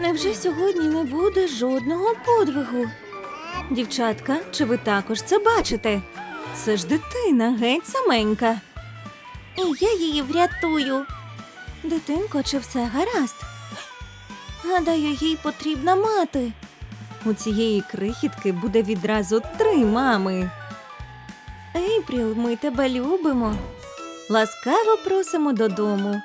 Невже сьогодні не буде жодного подвигу? Дівчатка, чи ви також це бачите? Це ж дитина, геть саменька. І я її врятую. Дитинко, чи все гаразд? Гадаю, їй потрібна мати. У цієї крихітки буде відразу три мами. Ейпріл, ми тебе любимо. Ласкаво просимо додому.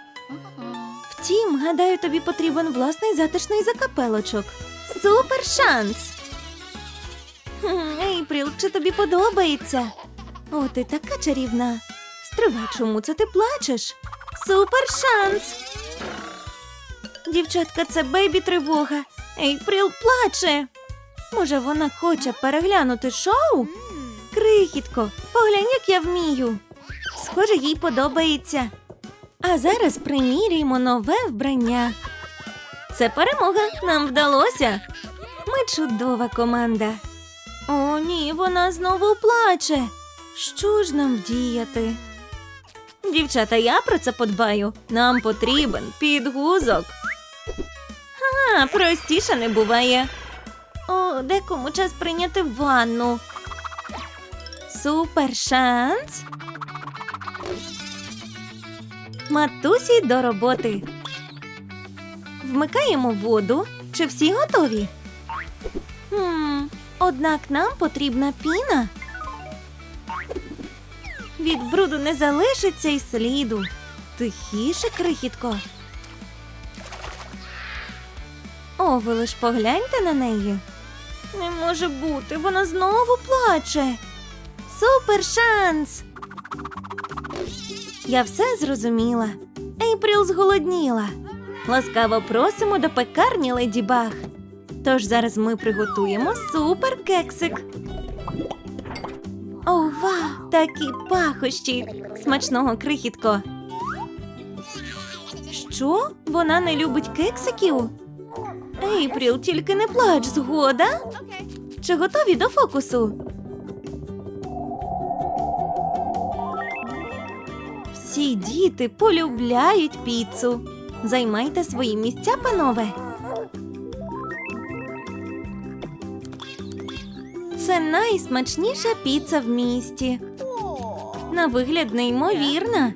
Втім, гадаю, тобі потрібен власний затишний закапелочок. Супер шанс! Хм, Ейпріл, чи тобі подобається? О, ти така чарівна. Стривай, чому це ти плачеш? Супер шанс! Дівчатка, це бейбі тривога. Ейпріл плаче. Може, вона хоче переглянути шоу? Крихітко, поглянь, як я вмію. Схоже, їй подобається. А зараз приміряємо нове вбрання. Це перемога, нам вдалося. Ми чудова команда. О, ні, вона знову плаче. Що ж нам вдіяти? Дівчата, я про це подбаю. Нам потрібен підгузок. А, простіше не буває. О, декому час прийняти ванну. Супер шанс. Матусі до роботи. Вмикаємо воду. Чи всі готові? Хм, однак нам потрібна піна. Від бруду не залишиться й сліду. Тихіше, крихітко. О, ви лиш погляньте на неї. Не може бути, вона знову плаче. Супер шанс! Я все зрозуміла. Ейпріл зголодніла. Ласкаво просимо до пекарні Леді Баг. Тож зараз ми приготуємо супер кексик. Ова, такі пахощі! Смачного крихітко. Що? Вона не любить кексиків? Ейпріл, тільки не плач, згода? Чи готові до фокусу? Всі діти полюбляють піцу. Займайте свої місця, панове. Це найсмачніша піца в місті. На вигляд неймовірна.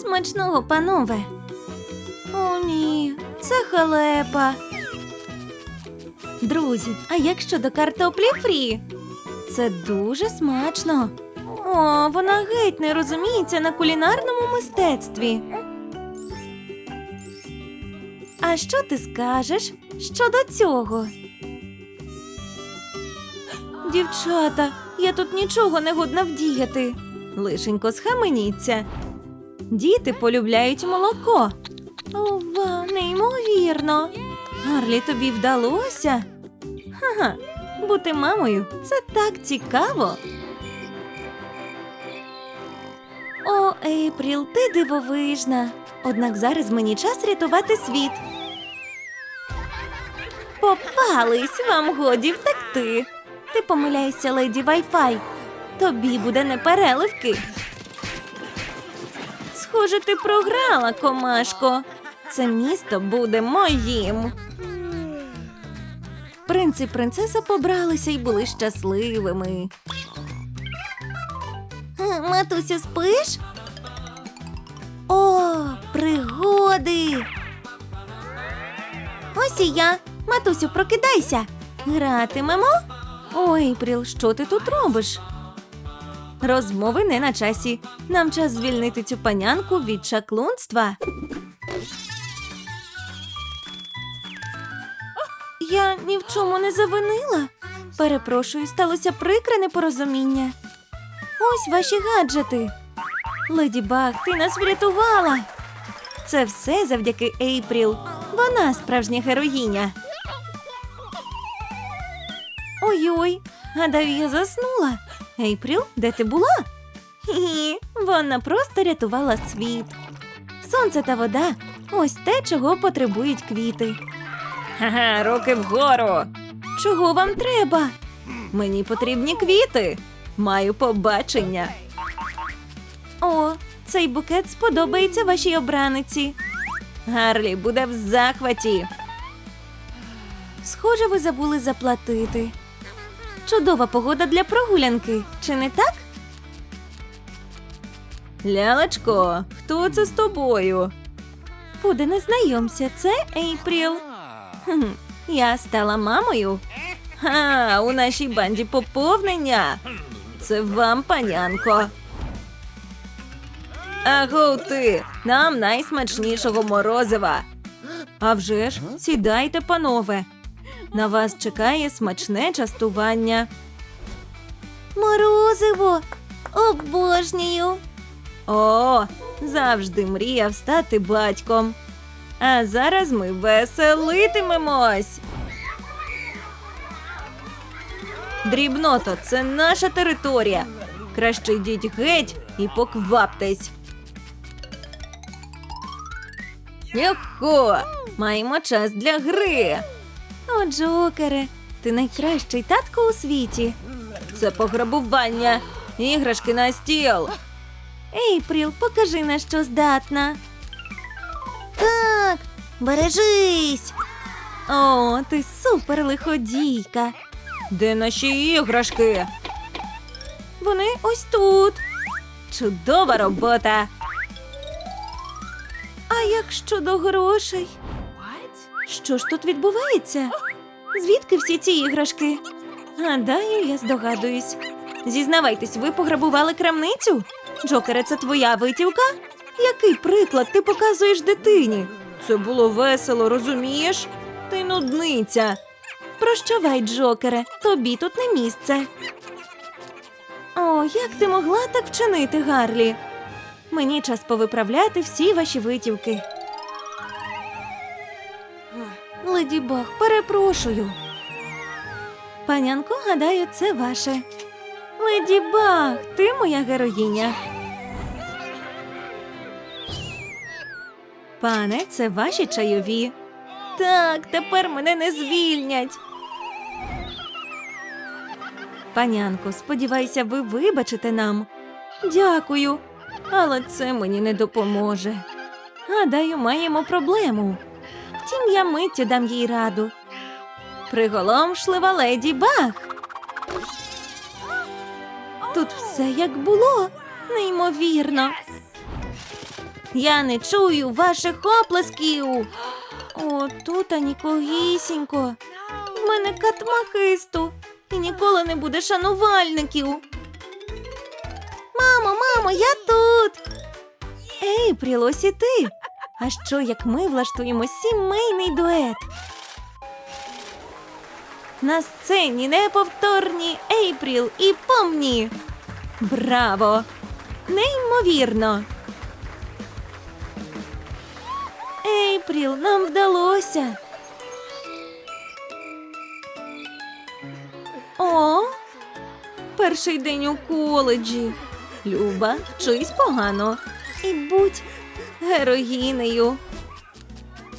Смачного, панове. О, ні, це халепа. Друзі, а як щодо картоплі фрі? Це дуже смачно. О, вона геть не розуміється на кулінарному мистецтві. А що ти скажеш щодо цього? Дівчата, я тут нічого не годна вдіяти. Лишенько схаменіться. Діти полюбляють молоко. Ова, неймовірно. Гарлі, тобі вдалося? Ха-ха, бути мамою це так цікаво. О, Ейпріл, ти дивовижна. Однак зараз мені час рятувати світ. Попались, вам годі втекти. Ти помиляєшся, леді Вайфай. Тобі буде непереливки. Схоже, ти програла, комашко. Це місто буде моїм. Принц і принцеса побралися і були щасливими. Матусю, спиш? О, пригоди. Ось і я. Матусю, прокидайся. Гратимемо? Ой, Пріл, що ти тут робиш? Розмови не на часі. Нам час звільнити цю панянку від чаклунства. Я ні в чому не завинила. Перепрошую, сталося прикре непорозуміння. Ось ваші гаджети. Леді Баг, ти нас врятувала. Це все завдяки Ейпріл. Вона справжня героїня. Ой-ой, гадаю, я заснула. Ейпріл, де ти була? Хі, вона просто рятувала світ. Сонце та вода ось те, чого потребують квіти. Ха-ха, руки вгору. Чого вам треба? Мені потрібні квіти. Маю побачення. О, цей букет сподобається вашій обраниці. Гарлі буде в захваті. Схоже, ви забули заплатити. Чудова погода для прогулянки, чи не так? Лялечко, хто це з тобою? Буде не знайомся, це Ейпріл. Хм, я стала мамою. Ха, у нашій банді поповнення. Це вам, панянко. Аго ти, нам найсмачнішого морозива. А вже ж, сідайте, панове. На вас чекає смачне частування. Морозиво, обожнюю. О, завжди мріяв стати батьком. А зараз ми веселитимемось. Дрібното, це наша територія. Краще йдіть геть і покваптесь. Йохо! Маємо час для гри. О, Джокере, ти найкращий татко у світі. Це пограбування. Іграшки на стіл. Ейпріл, покажи на що здатна. Так, бережись. О, ти супер лиходійка. Де наші іграшки? Вони ось тут. Чудова робота. А як щодо грошей? Що ж тут відбувається? Звідки всі ці іграшки? Гадаю, я здогадуюсь. Зізнавайтесь, ви пограбували крамницю? Джокере, це твоя витівка? Який приклад ти показуєш дитині? Це було весело, розумієш? Ти нудниця. Прощавай, Джокере, тобі тут не місце. О, як ти могла так вчинити, Гарлі? Мені час повиправляти всі ваші витівки. Леді Баг, перепрошую. Панянко, гадаю, це ваше. Леді Баг, ти моя героїня. Пане, це ваші чайові. Так, тепер мене не звільнять. Панянко, сподіваюся, ви вибачите нам. Дякую, але це мені не допоможе. Гадаю, маємо проблему. Втім, я миттю дам їй раду. Приголомшлива леді Баг. Тут все як було. Неймовірно. Я не чую ваших оплесків. О, тут анікогісінько. В мене катмахисту. Ніколи не буде шанувальників. Мамо, мамо, я тут. Ей, Прілось і ти. А що, як ми влаштуємо сімейний дует? На сцені неповторні Ейпріл і помні. Браво! Неймовірно. Ейпріл, нам вдалося. О, перший день у коледжі. Люба, вчись погано. І будь героїнею.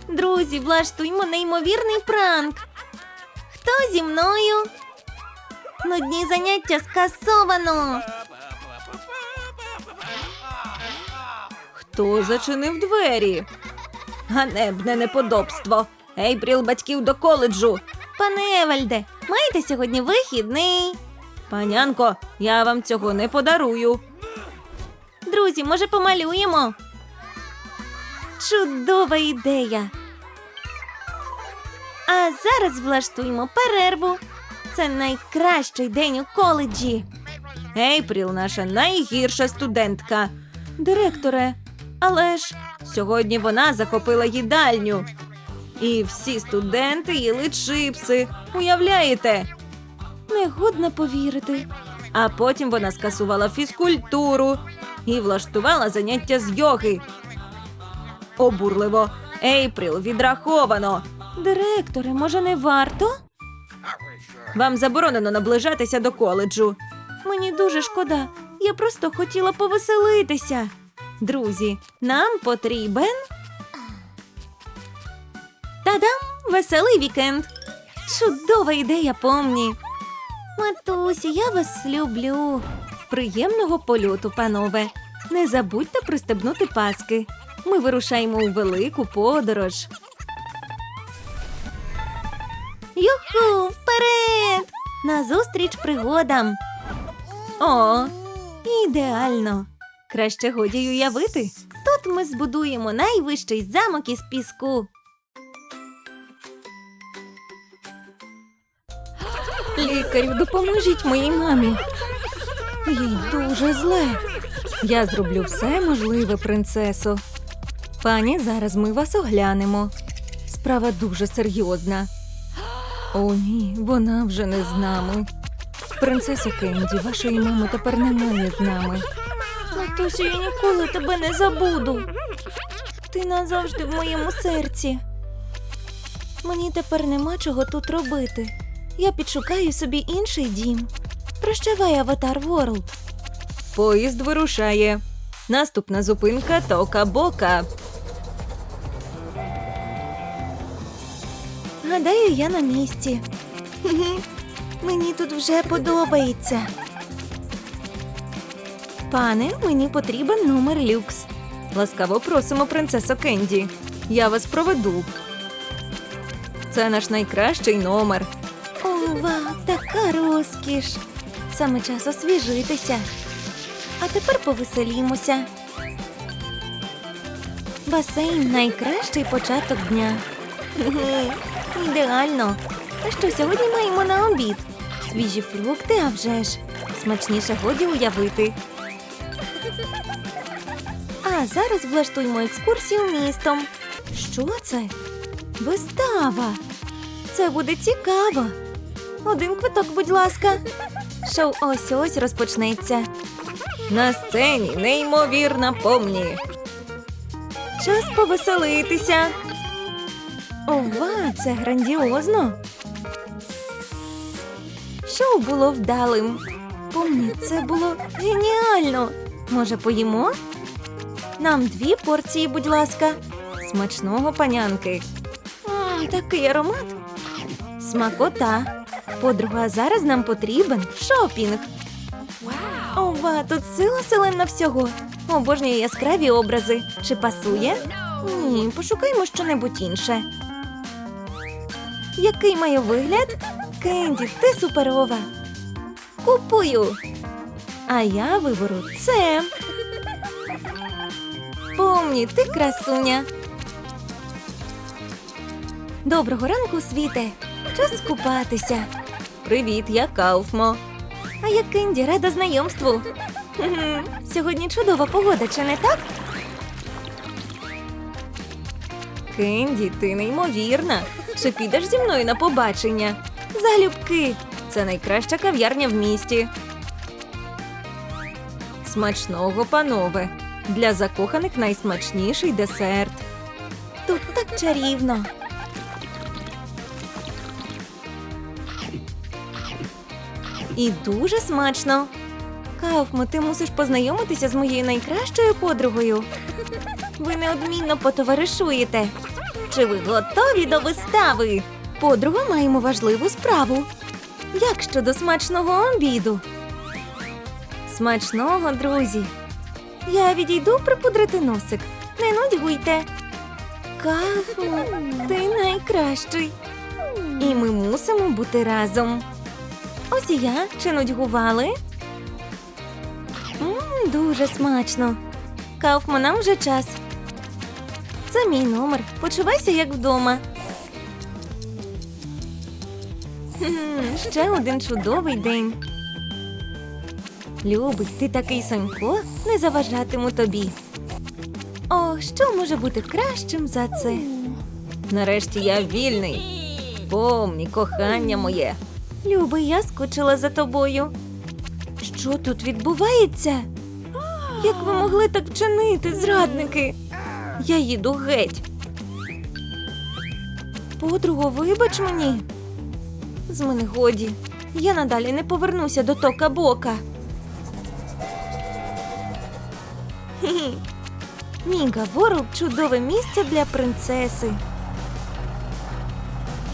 Друзі, влаштуймо неймовірний пранк. Хто зі мною? Нудні заняття скасовано. Хто зачинив двері? Ганебне неподобство. Ейпріл батьків до коледжу. Пане Евальде, маєте сьогодні вихідний? Панянко, я вам цього не подарую. Друзі, може, помалюємо? Чудова ідея. А зараз влаштуємо перерву. Це найкращий день у коледжі. Ейпріл наша найгірша студентка. Директоре, але ж сьогодні вона захопила їдальню. І всі студенти їли чипси. Уявляєте? Негодно повірити. А потім вона скасувала фізкультуру і влаштувала заняття з йоги. Обурливо. Ейпріл відраховано. Директоре, може, не варто? Вам заборонено наближатися до коледжу. Мені дуже шкода. Я просто хотіла повеселитися. Друзі, нам потрібен. Та-дам! Веселий вікенд. Чудова ідея, помні. Матусі, я вас люблю. Приємного польоту, панове. Не забудьте пристебнути паски. Ми вирушаємо у велику подорож. Юху, вперед! Назустріч пригодам. О, ідеально. Краще годі й уявити. Тут ми збудуємо найвищий замок із піску. Лікарю, допоможіть моїй мамі. Їй дуже зле. Я зроблю все можливе, принцесо. Пані, зараз ми вас оглянемо. Справа дуже серйозна. О, ні, вона вже не з нами. Принцесо Кенді, вашої мами тепер немає з нами. Матусю, я ніколи тебе не забуду. Ти назавжди в моєму серці. Мені тепер нема чого тут робити. Я підшукаю собі інший дім. Прощавай, Аватар Ворлд. Поїзд вирушає. Наступна зупинка Тока Бока. Гадаю, я на місці. Мені тут вже подобається. Пане, мені потрібен номер люкс. Ласкаво просимо, принцесо Кенді. Я вас проведу. Це наш найкращий номер. Ова, така розкіш. Саме час освіжитися. А тепер повеселімося. Басейн найкращий початок дня. Ідеально. А що сьогодні маємо на обід? Свіжі фрукти, а вже ж. Смачніше годі уявити. А зараз влаштуємо екскурсію містом. Що це? Вистава. Це буде цікаво. Один квиток, будь ласка. Шоу ось ось розпочнеться. На сцені неймовірна помні. Час повеселитися. Ова, це грандіозно. Шоу було вдалим. Помні, це було геніально. Може, поїмо? Нам дві порції, будь ласка. Смачного панянки. Мм, такий аромат. Смакота. Подруга, зараз нам потрібен шопінг. Ова, тут сила селена всього. Обожнюю яскраві образи. Чи пасує? Ні, пошукаймо щонебудь інше. Який має вигляд? Кенді, ти суперова. Купую. А я виберу це. Помні, ти красуня. Доброго ранку, світе. Час скупатися. Привіт, я Кауфмо. А я Кенді, рада знайомству. Сьогодні чудова погода, чи не так? Кенді, ти неймовірна. Чи підеш зі мною на побачення? Залюбки. Це найкраща кав'ярня в місті. Смачного, панове. Для закоханих найсмачніший десерт. Тут так чарівно. І дуже смачно. Кауфмо, ти мусиш познайомитися з моєю найкращою подругою. Ви неодмінно потоваришуєте. Чи ви готові до вистави? Подруга, маємо важливу справу. Як щодо смачного обіду? Смачного, друзі. Я відійду припудрити носик. Не нудьгуйте. Кафмо, ти найкращий. І ми мусимо бути разом. Ось і я чи нудьгували? Мм, дуже смачно. Кауфмо, нам вже час. Це мій номер. Почувайся як вдома. Ще один чудовий день. Любий, ти такий Санько, не заважатиму тобі. О, що може бути кращим за це? Нарешті я вільний. Помні, кохання моє. Любий, я скучила за тобою. Що тут відбувається? Як ви могли так вчинити, зрадники? Я їду геть. Подруго, вибач мені. З мене годі. Я надалі не повернуся до тока бока. Хі-хі. Міга Ворлд чудове місце для принцеси.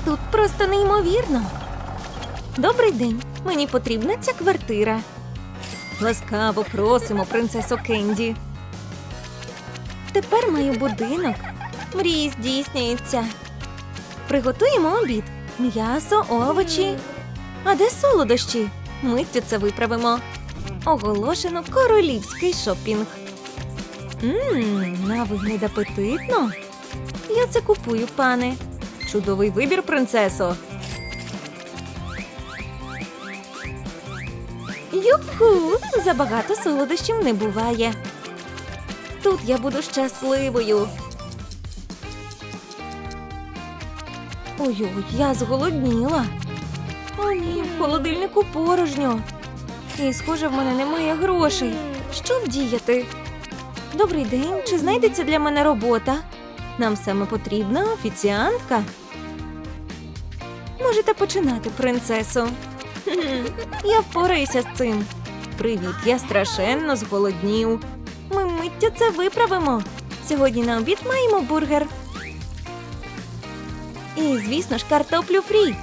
Тут просто неймовірно. Добрий день. Мені потрібна ця квартира. Ласкаво просимо, принцесо Кенді. Тепер маю будинок. Мрії здійснюються. Приготуємо обід. м'ясо, овочі. А де солодощі? Миттю це виправимо. Оголошено королівський шопінг. Ммм, на вигляд апетитно. Я це купую, пане. Чудовий вибір, принцесо. Юху! Забагато солодощів не буває. Тут я буду щасливою. Ой-ой, я зголодніла. О, ні, в холодильнику порожньо. І, схоже, в мене немає грошей. Що вдіяти? Добрий день, чи знайдеться для мене робота? Нам саме потрібна офіціантка. Можете починати, принцесо. Я впораюся з цим. Привіт, я страшенно зголоднів. Ми миттю це виправимо. Сьогодні на обід маємо бургер. І, звісно ж, картоплю фрі.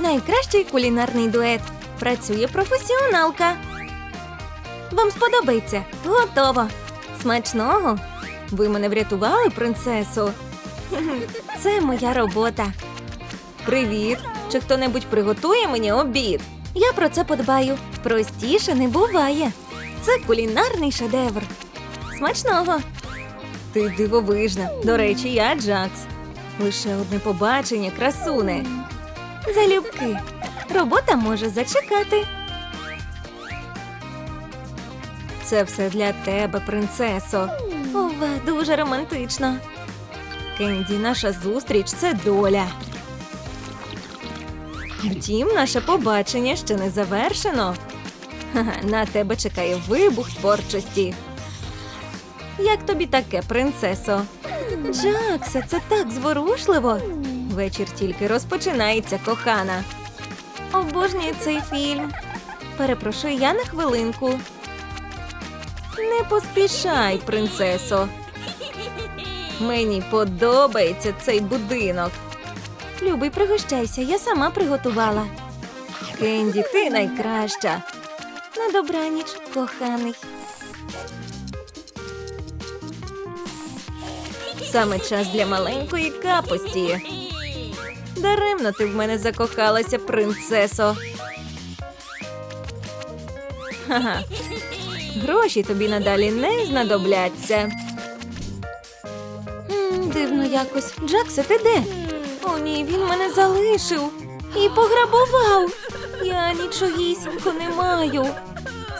Найкращий кулінарний дует. Працює професіоналка. Вам сподобається? Готово. Смачного. Ви мене врятували, принцесо. Це моя робота. Привіт. Чи хто-небудь приготує мені обід? Я про це подбаю. Простіше не буває. Це кулінарний шедевр. Смачного. Ти дивовижна. До речі, я Джакс. Лише одне побачення, красуне. Залюбки. Робота може зачекати. Це все для тебе, принцесо. Ова, дуже романтично. Кенді, наша зустріч це доля. Втім, наше побачення ще не завершено. На тебе чекає вибух творчості. Як тобі таке, принцесо? Джаксе, це так зворушливо. Вечір тільки розпочинається, кохана. Обожнюю цей фільм. Перепрошую, я на хвилинку. Не поспішай, принцесо. Мені подобається цей будинок. Любий, пригощайся, я сама приготувала. Кенді, ти найкраща. На добраніч, коханий. Саме час для маленької капості. Даремно ти в мене закохалася, принцесо. Ха-ха. Гроші тобі надалі не знадобляться. Якось. Джаксе, ти де? О, ні, він мене залишив і пограбував. Я нічогісінько не маю.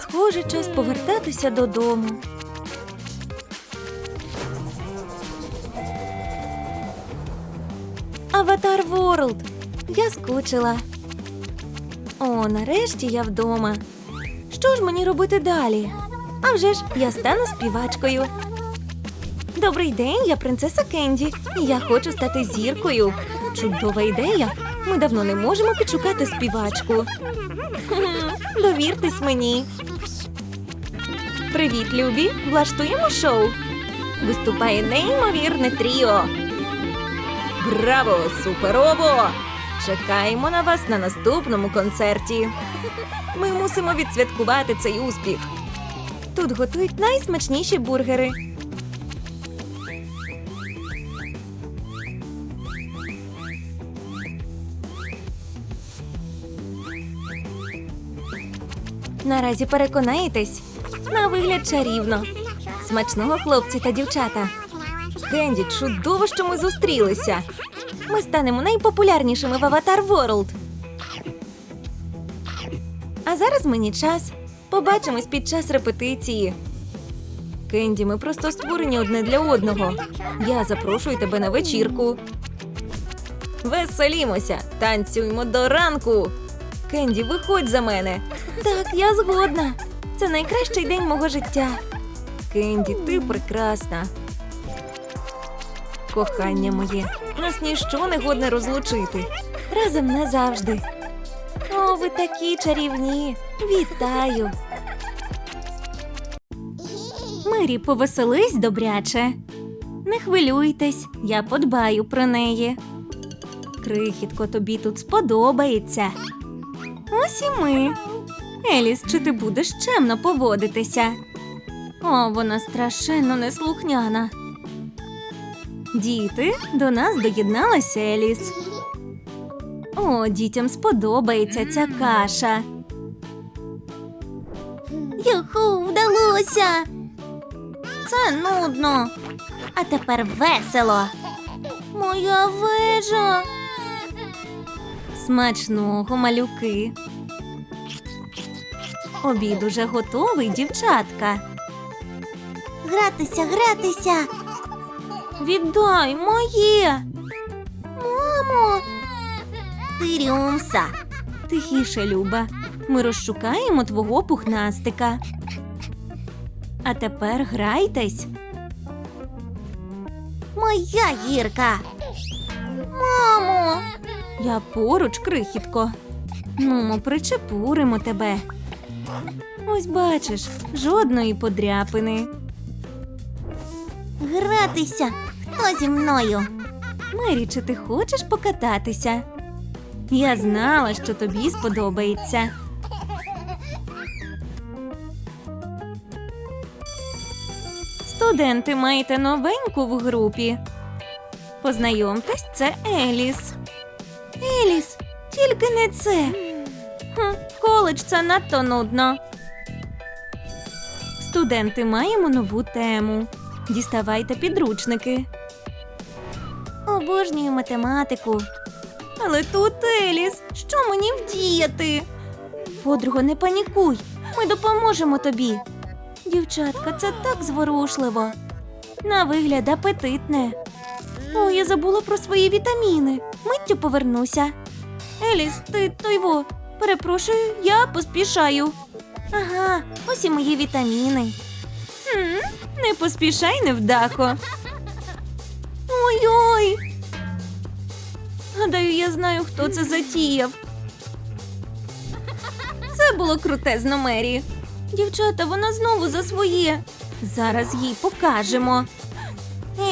Схоже, час повертатися додому. Аватар Ворлд. Я скучила. О, нарешті я вдома. Що ж мені робити далі? А вже ж я стану співачкою. Добрий день, я принцеса Кенді. Я хочу стати зіркою. Чудова ідея. Ми давно не можемо підшукати співачку. Довіртесь мені. Привіт, любі! Влаштуємо шоу. Виступає неймовірне тріо. Браво! Суперово! Чекаємо на вас на наступному концерті. Ми мусимо відсвяткувати цей успіх. Тут готують найсмачніші бургери. Наразі переконаєтесь, на вигляд чарівно. Смачного хлопці та дівчата. Кенді, чудово, що ми зустрілися. Ми станемо найпопулярнішими в Аватар Ворлд. А зараз мені час. Побачимось під час репетиції. Кенді, ми просто створені одне для одного. Я запрошую тебе на вечірку. Веселімося, танцюємо до ранку. Кенді, виходь за мене. Так, я згодна. Це найкращий день мого життя. Кенді, ти прекрасна. Кохання моє, нас ніщо не годне розлучити. Разом назавжди. О, ви такі чарівні. Вітаю. Мері, повеселись добряче. Не хвилюйтесь, я подбаю про неї. Крихітко, тобі тут сподобається. Ось і ми. Еліс, чи ти будеш чемно поводитися? О, вона страшенно неслухняна. Діти, до нас доєдналася Еліс. О, дітям сподобається ця каша. Юху, вдалося. Це нудно. А тепер весело. Моя вежа. Смачного малюки. Обід уже готовий, дівчатка. Гратися, гратися. Віддай моє. Мамо. Тирюмса. Тихіше, Люба. Ми розшукаємо твого пухнастика. А тепер грайтесь. Моя гірка. Мамо. Я поруч, крихітко. Ну, причепуримо тебе. Ось бачиш, жодної подряпини. Гратися. Хто зі мною? Мері, чи ти хочеш покататися? Я знала, що тобі сподобається. Студенти маєте новеньку в групі. Познайомтесь, це. Еліс, тільки не це. Хм, коледж це надто нудно. Студенти маємо нову тему. Діставайте підручники. Обожнюю математику. Але тут Еліс, що мені вдіяти? Подруго, не панікуй, ми допоможемо тобі. Дівчатка, це так зворушливо. На вигляд апетитне. О, я забула про свої вітаміни. Миттю повернуся. Еліс, ти тойво. Перепрошую, я поспішаю. Ага, ось і мої вітаміни. Хм, не поспішай, невдахо. Ой-ой. Гадаю, я знаю, хто це затіяв. Це було крутезно, Мері. Дівчата, вона знову за своє. Зараз їй покажемо.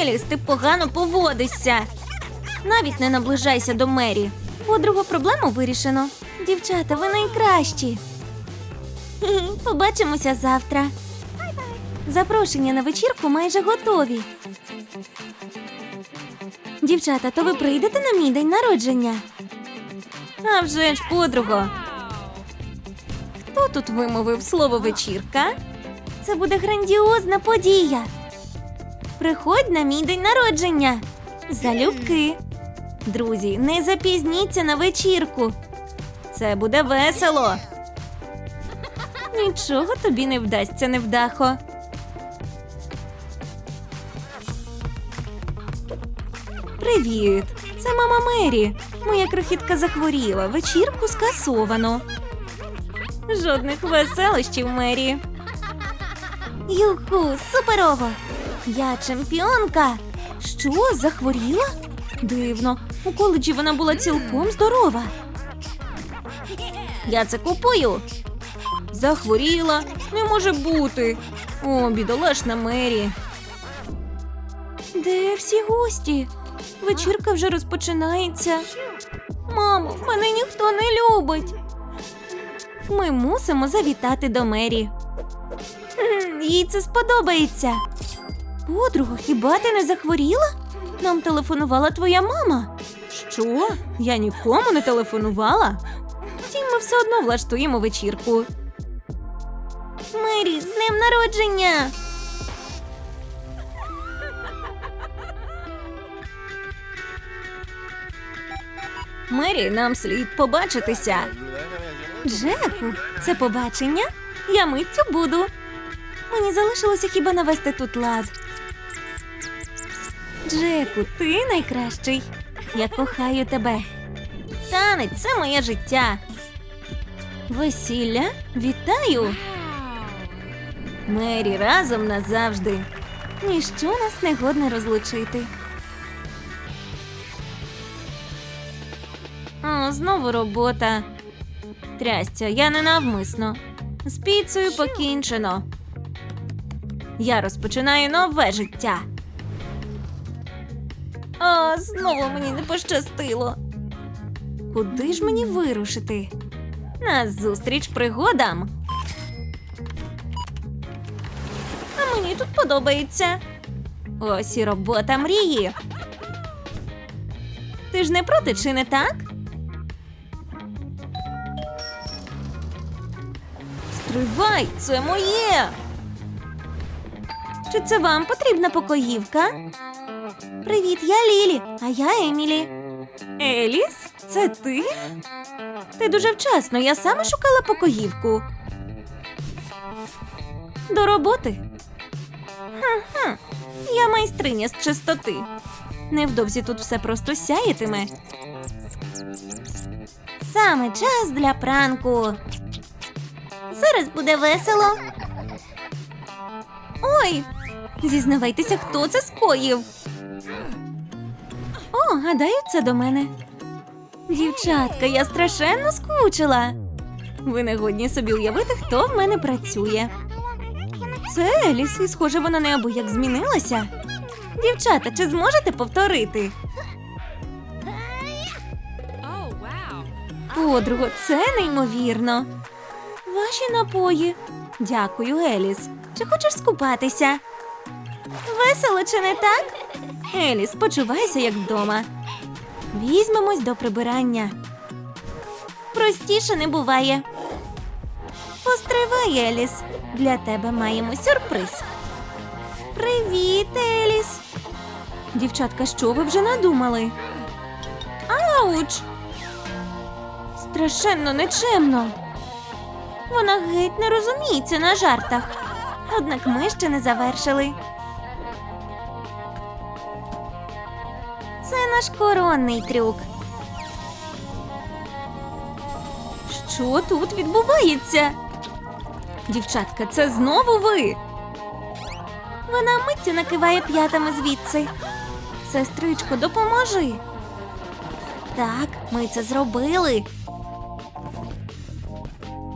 Еліс, ти погано поводишся. Навіть не наближайся до Мері. Подругу проблему вирішено. Дівчата, ви найкращі. Побачимося завтра. Запрошення на вечірку майже готові. Дівчата, то ви прийдете на мій день народження? А вже ж, подруго. Хто тут вимовив слово вечірка? Це буде грандіозна подія. Приходь на мій день народження. Залюбки. Друзі, не запізніться на вечірку. Це буде весело. Нічого тобі не вдасться, невдахо. Привіт! Це мама Мері. Моя крихітка захворіла. Вечірку скасовано. Жодних веселощів, Мері. Юху, суперово. Я чемпіонка. Що, захворіла? Дивно, у коледжі вона була цілком здорова. Я це купую. Захворіла, не може бути. О, бідолашна Мері. Де всі гості? Вечірка вже розпочинається. Мамо, мене ніхто не любить. Ми мусимо завітати до Мері. Їй це сподобається. Подруга, хіба ти не захворіла? Нам телефонувала твоя мама. Що? Я нікому не телефонувала. Втім, ми все одно влаштуємо вечірку. Мері, з днем народження. Мері, нам слід побачитися. Джеку, це побачення? Я миттю буду. Мені залишилося хіба навести тут лад. Джеку, ти найкращий. Я кохаю тебе. Танець це моє життя. Весілля? Вітаю! Мері разом назавжди. Ніщо нас не годне розлучити. О, знову робота. Трястя, я ненавмисно. З піцею покінчено. Я розпочинаю нове життя. А, знову мені не пощастило. Куди ж мені вирушити? На зустріч пригодам. А мені тут подобається. Ось і робота мрії. Ти ж не проти, чи не так? Стривай, це моє. Чи це вам потрібна покоївка? Привіт, я Лілі, а я Емілі. Еліс, це ти? Ти дуже вчасно, я саме шукала покоївку. До роботи. Ха-ха. Я майстриня з чистоти. Невдовзі тут все просто сяєтиме. Саме час для пранку. Зараз буде весело. Ой! Зізнавайтеся, хто це скоїв. О, гадаю, це до мене. Дівчатка, я страшенно скучила. Ви не годні собі уявити, хто в мене працює. Це Еліс, і схоже, вона неабияк змінилася. Дівчата, чи зможете повторити? Подруго, це неймовірно. Ваші напої. Дякую, Еліс. Чи хочеш скупатися? Весело, чи не так? Еліс, почувайся як вдома. Візьмемось до прибирання. Простіше не буває. Постривай, Еліс. Для тебе маємо сюрприз. Привіт, Еліс. Дівчатка, що ви вже надумали? Ауч! Страшенно нечемно. Вона геть не розуміється на жартах. Однак ми ще не завершили. Наш коронний трюк. Що тут відбувається? Дівчатка, це знову ви. Вона миттю накиває п'ятами звідси. Сестричко, допоможи. Так, ми це зробили.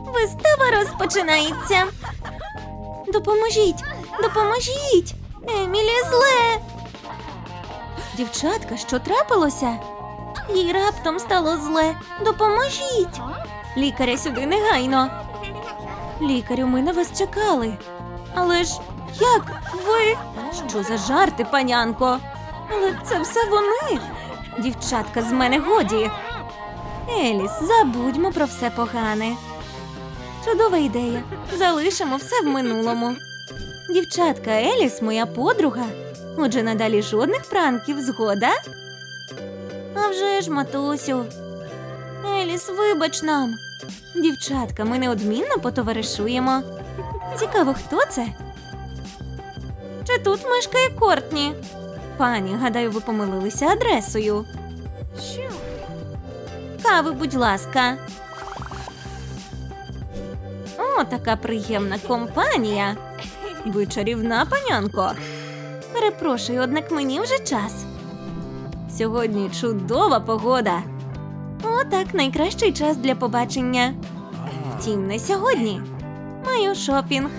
Вистава розпочинається. Допоможіть, допоможіть. Емілі зле. Дівчатка, що трапилося? Їй раптом стало зле. Допоможіть. Лікаря сюди негайно. Лікарю, ми на вас чекали. Але ж як ви? Що за жарти, панянко? Але це все вони. Дівчатка, з мене годі. Еліс, забудьмо про все погане. Чудова ідея. Залишимо все в минулому. Дівчатка, Еліс, моя подруга. Отже, надалі жодних пранків, згода? А вже ж, матусю. Еліс, вибач нам. Дівчатка, ми неодмінно потоваришуємо. Цікаво, хто це? Чи тут мешкає Кортні? Пані, гадаю, ви помилилися адресою. Кави, будь ласка. О, така приємна компанія. Ви чарівна панянко. Перепрошую, однак мені вже час. Сьогодні чудова погода. О, так, найкращий час для побачення. Втім, не сьогодні. Маю шопінг.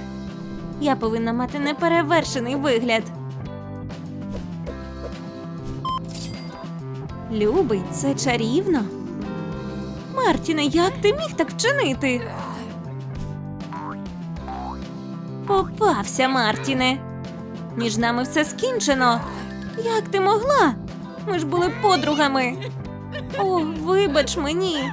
Я повинна мати неперевершений вигляд. Любий, це чарівно. Мартіне, як ти міг так вчинити? Попався, Мартіне. Між нами все скінчено. Як ти могла? Ми ж були подругами. О, вибач мені.